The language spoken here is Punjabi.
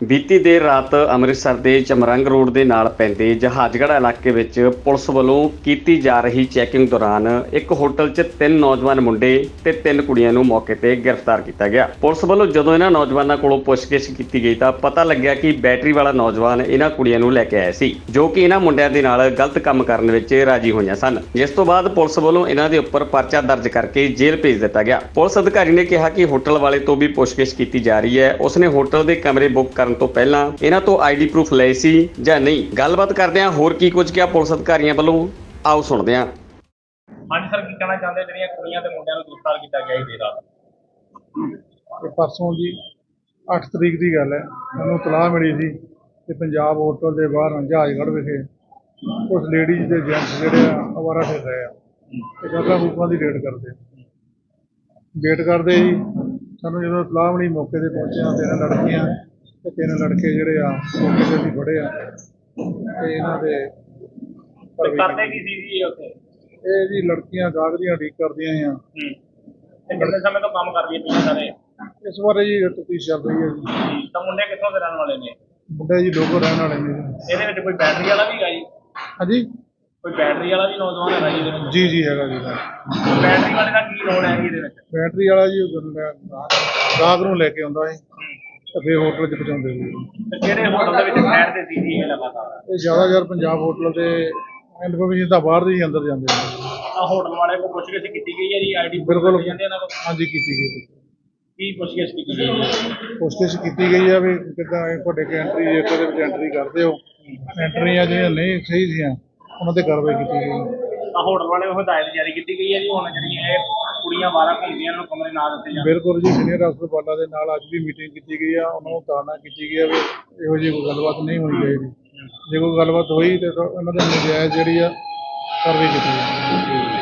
ਬੀਤੀ ਦੇਰ ਰਾਤ ਅੰਮ੍ਰਿਤਸਰ ਦੇ ਚਮਰੰਗ ਰੋਡ ਦੇ ਨਾਲ ਪੈਂਦੇ ਜਹਾਜ਼ਗੜ੍ਹ ਇਲਾਕੇ ਵਿੱਚ ਪੁਲਿਸ ਵੱਲੋਂ ਕੀਤੀ ਜਾ ਰਹੀ ਚੈਕਿੰਗ ਦੌਰਾਨ ਇੱਕ ਹੋਟਲ 'ਚ ਤਿੰਨ ਨੌਜਵਾਨ ਮੁੰਡੇ ਤੇ ਤਿੰਨ ਕੁੜੀਆਂ ਨੂੰ ਮੌਕੇ ਤੇ ਗ੍ਰਿਫਤਾਰ ਕੀਤਾ ਗਿਆ। ਪੁਲਿਸ ਵੱਲੋਂ ਜਦੋਂ ਇਹਨਾਂ ਨੌਜਵਾਨਾਂ ਕੋਲੋਂ ਪੁੱਛਗਿੱਛ ਕੀਤੀ ਗਈ ਤਾਂ ਪਤਾ ਲੱਗਿਆ ਕਿ ਬੈਟਰੀ ਵਾਲਾ ਨੌਜਵਾਨ ਇਹਨਾਂ ਕੁੜੀਆਂ ਨੂੰ ਲੈ ਕੇ ਆਇਆ ਸੀ, ਜੋ ਕਿ ਇਹਨਾਂ ਮੁੰਡਿਆਂ ਦੇ ਨਾਲ ਗਲਤ ਕੰਮ ਕਰਨ ਵਿੱਚ ਰਾਜੀ ਹੋਈਆਂ ਸਨ। ਜਿਸ ਤੋਂ ਬਾਅਦ ਪੁਲਿਸ ਵੱਲੋਂ ਇਹਨਾਂ ਦੇ ਉੱਪਰ ਪਰਚਾ ਦਰਜ ਕਰਕੇ ਜੇਲ੍ਹ ਭੇਜ ਦਿੱਤਾ ਗਿਆ। ਪੁਲਿਸ ਅਧਿਕਾਰੀ ਨੇ ਕਿਹਾ ਕਿ ਹੋਟਲ ਵਾਲੇ ਤੋਂ ਵੀ ਪੁੱਛਗਿੱਛ ਕੀਤੀ ਜਾ ਰਹੀ ਹੈ। ਉਸਨੇ ਹੋਟਲ ਦੇ ਕਮਰੇ ਬੁੱਕ ਕਰ ਕਰਨ ਤੋਂ ਪਹਿਲਾਂ ਇਹਨਾਂ ਤੋਂ ਆਈਡੀ ਪ੍ਰੂਫ ਲਏ ਸੀ ਜਾਂ ਨਹੀਂ? ਗੱਲਬਾਤ ਕਰਦੇ ਹਾਂ ਹੋਰ ਕੀ ਕੁਝ ਕਿਹਾ ਪੁਲਿਸ ਅਧਿਕਾਰੀਆਂ ਵੱਲੋਂ? ਆਓ ਸੁਣਦੇ ਹਾਂ। ਹਾਂਜੀ ਸਰ ਕੀ ਕਹਿਣਾ ਚਾਹੁੰਦੇ ਜਿਹੜੀਆਂ ਕੁੜੀਆਂ ਤੇ ਮੁੰਡਿਆਂ ਨੂੰ ਗ੍ਰਿਫਤਾਰ ਕੀਤਾ ਗਿਆ ਸੀ ਦੇਰ ਰਾਤ। ਤੇ ਪਰਸੋਂ ਜੀ 8 ਤਰੀਕ ਦੀ ਗੱਲ ਹੈ। ਮੈਨੂੰ ਤਲਾਹ ਮਿਲੀ ਸੀ ਕਿ ਪੰਜਾਬ ਹੋਟਲ ਦੇ ਬਾਹਰ ਜਹਾਜ਼ਗੜ੍ਹ ਵਿਖੇ ਕੁਝ ਲੇਡੀਜ਼ ਤੇ ਜੈਂਟਸ ਜਿਹੜੇ ਆ ਅਵਾਰਾ ਫਿਰ ਰਹੇ ਆ। ਤੇ ਗਾਗਾ ਰੂਪਾਂ ਦੀ ਰੇਡ ਕਰਦੇ ਵੇਟ ਕਰਦੇ ਜੀ ਸਾਨੂੰ ਜਦੋਂ ਤਲਾਹ ਮਿਲੀ ਮੌਕੇ ਤੇ ਪਹੁੰਚਿਆ ਤਿੰਨ ਲੜਕੀਆਂ ਤੇ ਤਿੰਨ ਲੜਕੇ ਜਿਹੜੇ ਆ ਮੌਕੇ ਤੇ ਅਸੀਂ ਫੜੇ ਆ। ਤੇ ਇਹਨਾਂ ਦੇ ਤੇ ਕਰਦੇ ਕੀ ਸੀ ਜੀ ਇਹ ਉੱਥੇ? ਇਹ ਜੀ ਲੜਕੀਆਂ ਦੀਆਂ ਉਡੀਕ ਕਰਦੀਆਂ ਆ। ਹੂੰ। ਤੇ ਕਿੰਨੇ ਸਮੇਂ ਤੋਂ ਕੰਮ ਕਰਦੀਆਂ ਪਈਆਂ ਸਾਰੇ? ਇਸ ਬਾਰੇ ਜੀ ਤਫਤੀਸ਼ ਚੱਲ ਰਹੀ ਹੈ ਜੀ। ਤਾਂ ਮੁੰਡੇ ਕਿੱਥੋਂ ਦੇ ਰਹਿਣ ਵਾਲੇ ਨੇ? ਮੁੰਡੇ ਜੀ ਲੋਕੋ ਰਹਿਣ ਵਾਲੇ ਨੇ ਜੀ। ਇਹਦੇ ਵਿੱਚ ਕੋਈ ਬੈਟਰੀ ਵਾਲਾ ਵੀ ਹੈਗਾ ਜੀ? ਹਾਂਜੀ? ਕੋਈ ਬੈਟਰੀ ਵਾਲਾ ਵੀ ਨੌਜਵਾਨ ਹੈਗਾ ਜੀ ਇਹਦੇ ਵਿੱਚ? ਜੀ ਜੀ ਹੈਗਾ ਜੀ ਬੈਟਰੀ ਵਾਲੇ ਦਾ ਕੀ ਰੋਲ ਹੈ ਜੀ ਇਹਦੇ ਵਿੱਚ? ਬੈਟਰੀ ਵਾਲਾ ਜੀ ਉਹ ਗਾਹਕ ਨੂੰ ਲੈ ਕੇ ਆਉਂਦਾ ਸੀ ਤੇ ਫਿਰ ਹੋਟਲ 'ਚ ਪਹੁੰਚਾਉਂਦੇ ਸੀ ਤੇ ਕਿਹੜੇ ਹੋਟਲ ਦੇ ਵਿੱਚ ਠਹਿਰਦੇ ਸੀ ਜੀ ਇਹ ਲਗਾਤਾਰ? ਇਹ ਜ਼ਿਆਦਾਤਰ ਪੰਜਾਬ ਹੋਟਲ ਦੇ ਇਨਫੋਰਮੇਸ਼ਨ ਤਾਂ ਬਾਹਰ ਦੇ ਅੰਦਰ ਜਾਂਦੇ ਨੇ। ਆ ਹੋਟਲ ਵਾਲੇ ਕੋਲ ਪੁੱਛਗਿੱਛ ਕੀਤੀ ਗਈ ਹੈ ਜੀ? ਆਈਡੀ ਬਿਲਕੁਲ। ਜਾਂਦੇ ਇਹਨਾਂ ਕੋਲ? ਹਾਂਜੀ ਕੀਤੀ ਗਈ ਕੀ ਪੁੱਛਗਿੱਛ ਕੀਤੀ ਗਈ ਹੈ? ਕੋਸ਼ਿਸ਼ ਕੀਤੀ ਗਈ ਹੈ ਵੀ ਕਿੱਦਾਂ ਇਹ ਤੁਹਾਡੇ ਕੇ ਐਂਟਰੀ ਜੇ ਇਹਦੇ ਵਿੱਚ ਐਂਟਰੀ ਕਰਦੇ ਹੋ। ਐਂਟਰੀਆਂ ਜਿਹੜੀਆਂ ਨਹੀਂ ਸਹੀ ਸੀਆਂ ਉਹਨਾਂ ਤੇ ਕਾਰਵਾਈ ਕੀਤੀ ਗਈ ਆ ਹੋਟਲ ਵਾਲੇ ਨੂੰ ਹਦਾਇਤ ਜਾਰੀ ਕੀਤੀ ਗਈ ਹੈ ਜੀ? ਹੁਣ ਜਿਹੜੀਆਂ ਇਹ ਕੁੜੀਆਂ ਬਾਹਰ ਘੁੰਮਦੀਆਂ ਨੂੰ ਕਮਰੇ ਨਾ ਦਿੱਤੇ ਜਾਣ। ਬਿਲਕੁਲ ਜੀ ਸੀਨੀਅਰ ਅਫਸਰ ਬਾਲਾ ਦੇ ਨਾਲ ਅੱਜ ਵੀ ਮੀਟਿੰਗ ਕੀਤੀ ਗਈ ਆ, ਉਹਨਾਂ ਨੂੰ ਤਾਰਨਾ ਕੀਤੀ ਗਈ ਆ ਵੀ ਇਹੋ ਜਿਹੀ ਕੋਈ ਗੱਲਬਾਤ ਨਹੀਂ ਹੋਣੀ ਚਾਹੀਦੀ। ਜੇ ਕੋਈ ਗੱਲਬਾਤ ਹੋਈ ਤੇ ਤਾਂ ਉਹਨਾਂ ਦੇ ਨਜਾਇਜ਼ ਜਿਹੜੀ ਆ, ਕਾਰਵਾਈ ਕੀਤੀ ਜਾਵੇ